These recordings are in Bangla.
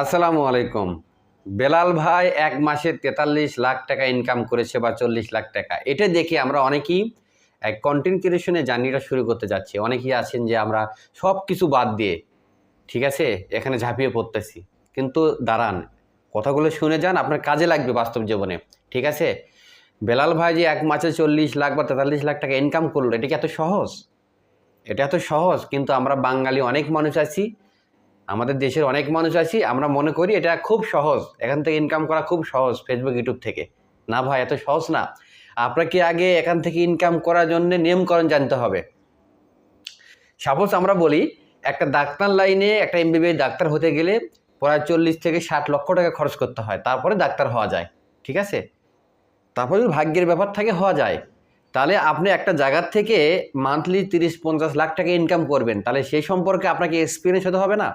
আসসালামু আলাইকুম। বেলাল ভাই এক মাসে তেতাল্লিশ লাখ টাকা ইনকাম করেছে বা চল্লিশ লাখ টাকা। এটা দেখে আমরা অনেকেই এক কন্টেন্ট ক্রিয়েশনের জার্নিটা শুরু করতে যাচ্ছি। অনেকেই আছেন যে আমরা সব কিছু বাদ দিয়ে, ঠিক আছে, এখানে ঝাঁপিয়ে পড়তেছি। কিন্তু দাঁড়ান, কথাগুলো শুনে যান, আপনার কাজে লাগবে বাস্তব জীবনে, ঠিক আছে? বেলাল ভাই যে এক মাসে চল্লিশ লাখ বা তেতাল্লিশ লাখ টাকা ইনকাম করল, এটা কি এত সহজ? এটা এত সহজ, কিন্তু আমরা বাঙালি অনেক মানুষ আছি আমাদের দেশের অনেক মানুষ আছি, আমরা মনে করি এটা খুব সহজ। এখান থেকে ইনকাম করা খুব সহজ ফেসবুক ইউটিউব থেকে। না ভাই, এত সহজ না। আপনাকে আগে এখান থেকে ইনকাম করার জন্য নিয়মকরণ জানতে হবে। সাপোজ আমরা বলি, একটা ডাক্তার লাইনে একটা এমবিবিএস ডাক্তার হতে গেলে প্রায় চল্লিশ থেকে ষাট লক্ষ টাকা খরচ করতে হয়। তারপরে ডাক্তার হওয়া যায়, ঠিক আছে? তারপরে যদি ভাগ্যের ব্যাপার থাকে, হওয়া যায়। তাহলে আপনি একটা জায়গার থেকে মান্থলি তিরিশ, পঞ্চাশ লাখ টাকা ইনকাম করবেন। তাহলে সেই সম্পর্কে আপনাকে এক্সপিরিয়েন্স হতে হবে না।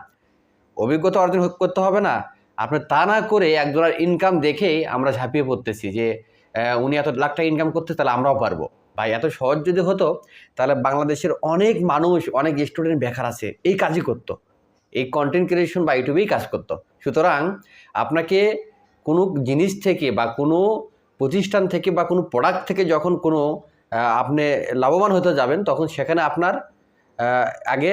অভিজ্ঞতা অর্জন করতে হবে না। আপনি তা না করে একজনের ইনকাম দেখেই আমরা ঝাঁপিয়ে পড়তেছি যে উনি এত লাখ টাকা ইনকাম করতে তাহলে আমরাও পারব। ভাই, এত সহজ যদি হতো, তাহলে বাংলাদেশের অনেক মানুষ, অনেক স্টুডেন্ট বেকার আছে, এই কাজই করতো। এই কন্টেন্ট ক্রিয়েশন বা ইউটিউবেই কাজ করতো। সুতরাং আপনাকে কোনো জিনিস থেকে বা কোনো প্রতিষ্ঠান থেকে বা কোনো প্রোডাক্ট থেকে যখন কোনো আপনি লাভবান হতে যাবেন, তখন সেখানে আপনার আগে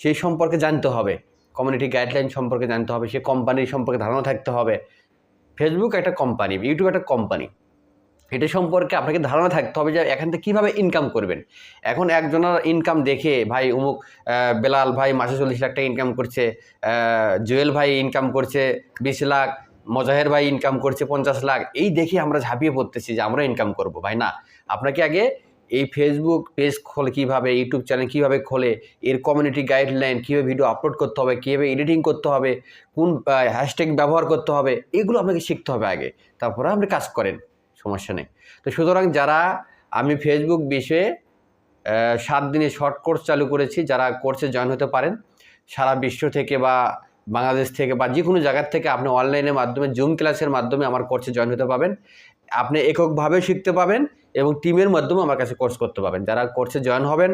সেই সম্পর্কে জানতে হবে। কমিউনিটি গাইডলাইন সম্পর্কে জানতে হবে সে কোম্পানির সম্পর্কে ধারণা থাকতে হবে। ফেসবুক একটা কোম্পানি ইউটিউব একটা কোম্পানি এটা সম্পর্কে আপনাকে ধারণা থাকতে হবে যে এখান থেকে কীভাবে ইনকাম করবেন। এখন একজনের ইনকাম দেখে ভাই আহ, বেলাল ভাই মাসে চল্লিশ লাখ টাকা ইনকাম করছে জুয়েল ভাই ইনকাম করছে বিশ লাখ মজাহের ভাই ইনকাম করছে পঞ্চাশ লাখ। এই দেখে আমরা ঝাঁপিয়ে পড়তেছি যে আমরা ইনকাম করব ভাই না। আপনাকে আগে এই ফেসবুক পেজ খোলে কীভাবে ইউটিউব চ্যানেল কীভাবে খোলে, এর কমিউনিটি গাইডলাইন কীভাবে ভিডিও আপলোড করতে হবে, কীভাবে এডিটিং করতে হবে, কোন হ্যাশট্যাগ ব্যবহার করতে হবে, এগুলো আপনাকে শিখতে হবে আগে। তারপরে আপনি কাজ করেন, সমস্যা নেই। তো সুতরাং যারা আমি ফেসবুক বিষয়ে সাত দিনে শর্ট কোর্স চালু করেছি, যারা কোর্সে জয়েন হতে পারেন, সারা বিশ্ব থেকে বা বাংলাদেশ থেকে বা যে কোনো জায়গার থেকে আপনি অনলাইনের মাধ্যমে জুম ক্লাসের মাধ্যমে আমার কোর্সে জয়েন হতে পাবেন আপনি এককভাবে শিখতে পাবেন এবং টিমের মাধ্যমে আমার কাছে কোর্স করতে পাবেন যারা কোর্সে জয়েন হবেন,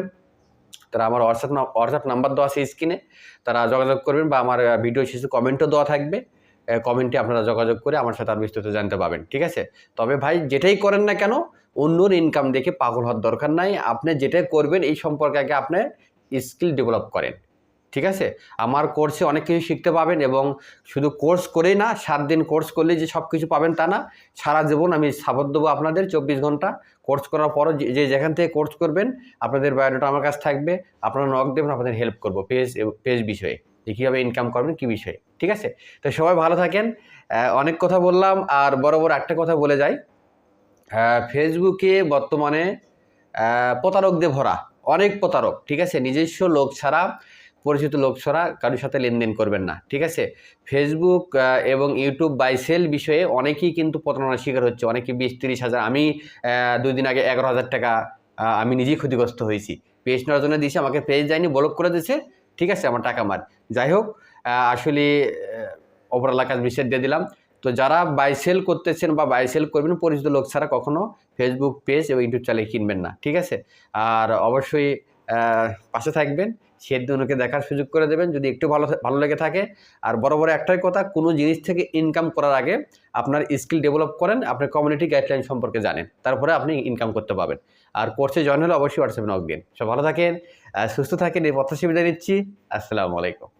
তারা আমার হোয়াটসঅ্যাপ হোয়াটসঅ্যাপ নাম্বার দেওয়া আছে স্ক্রিনে তারা যোগাযোগ করবেন বা আমার ভিডিও শেষে কমেন্টও দেওয়া থাকবে। কমেন্টে আপনারা যোগাযোগ করে আমার সাথে আর বিস্তারিত জানতে পাবেন ঠিক আছে? তবে ভাই, যেটাই করেন না কেন, অন্যর ইনকাম দেখে পাগল হওয়ার দরকার নাই। আপনি যেটাই করবেন, এই সম্পর্কে আগে আপনি স্কিল ডেভেলপ করেন। ঠিক আছে? আমার কোর্সে অনেক কিছু শিখতে পাবেন এবং শুধু কোর্স করেই না সাত দিন কোর্স করলে যে সব কিছু পাবেন তা না। সারা জীবন আমি সাপোর্ট দেবো আপনাদের চব্বিশ ঘণ্টা। কোর্স করার পরও যে যেখান থেকে কোর্স করবেন আপনাদের বায়োডাটা আমার কাছে থাকবে। আপনারা নক দেবেন আপনাদের হেল্প করব পেজ পেজ বিষয়ে। যে কীভাবে ইনকাম করবেন কী বিষয়ে। ঠিক আছে? তো সবাই ভালো থাকেন। অনেক কথা বললাম আর বড় বড় একটা কথা বলে যাই। ফেসবুকে বর্তমানে আহ, প্রতারকদের ভরা। অনেক প্রতারক ঠিক আছে? নিজস্ব লোক ছাড়া পরিচিত লোক ছাড়া কারোর সাথে লেনদেন করবেন না, ঠিক আছে? ফেসবুক এবং ইউটিউব বাই সেল বিষয়ে অনেকেই কিন্তু প্রতারণার শিকার হচ্ছে। অনেকে বিশ, তিরিশ হাজার, আমি দুই দিন আগে এগারো হাজার টাকা আমি নিজেই ক্ষতিগ্রস্ত হয়েছি। পেজ নেওয়ার জন্য দিয়েছে, আমাকে পেজ যায়নি ব্লক করে দিয়েছে, ঠিক আছে, আমার টাকা মার। যাই হোক আসলে ওপর কাজ বিষয় দিয়ে দিলাম। তো যারা বাই সেল করতেছেন বা বাই সেল করবেন, পরিচিত লোক ছাড়া কখনও ফেসবুক পেজ এবং ইউটিউব চ্যানেল কিনবেন না, ঠিক আছে? আর অবশ্যই পাশে থাকবেন। সেদিনকে দেখার সুযোগ করে দেবেন। যদি একটু ভালো ভালো লেগে থাকে। আর বড় বড় একটাই কথা, কোনো জিনিস থেকে ইনকাম করার আগে আপনার স্কিল ডেভেলপ করেন আপনার কমিউনিটি গাইডলাইন সম্পর্কে জানেন। তারপরে আপনি ইনকাম করতে পারবেন। আর কোর্সে জয়েন হলে অবশ্যই হোয়াটসঅ্যাপে নক দিন। সব ভালো থাকেন সুস্থ থাকেন, এই প্রত্যাশা বিদায় নিচ্ছি। আসসালামু আলাইকুম।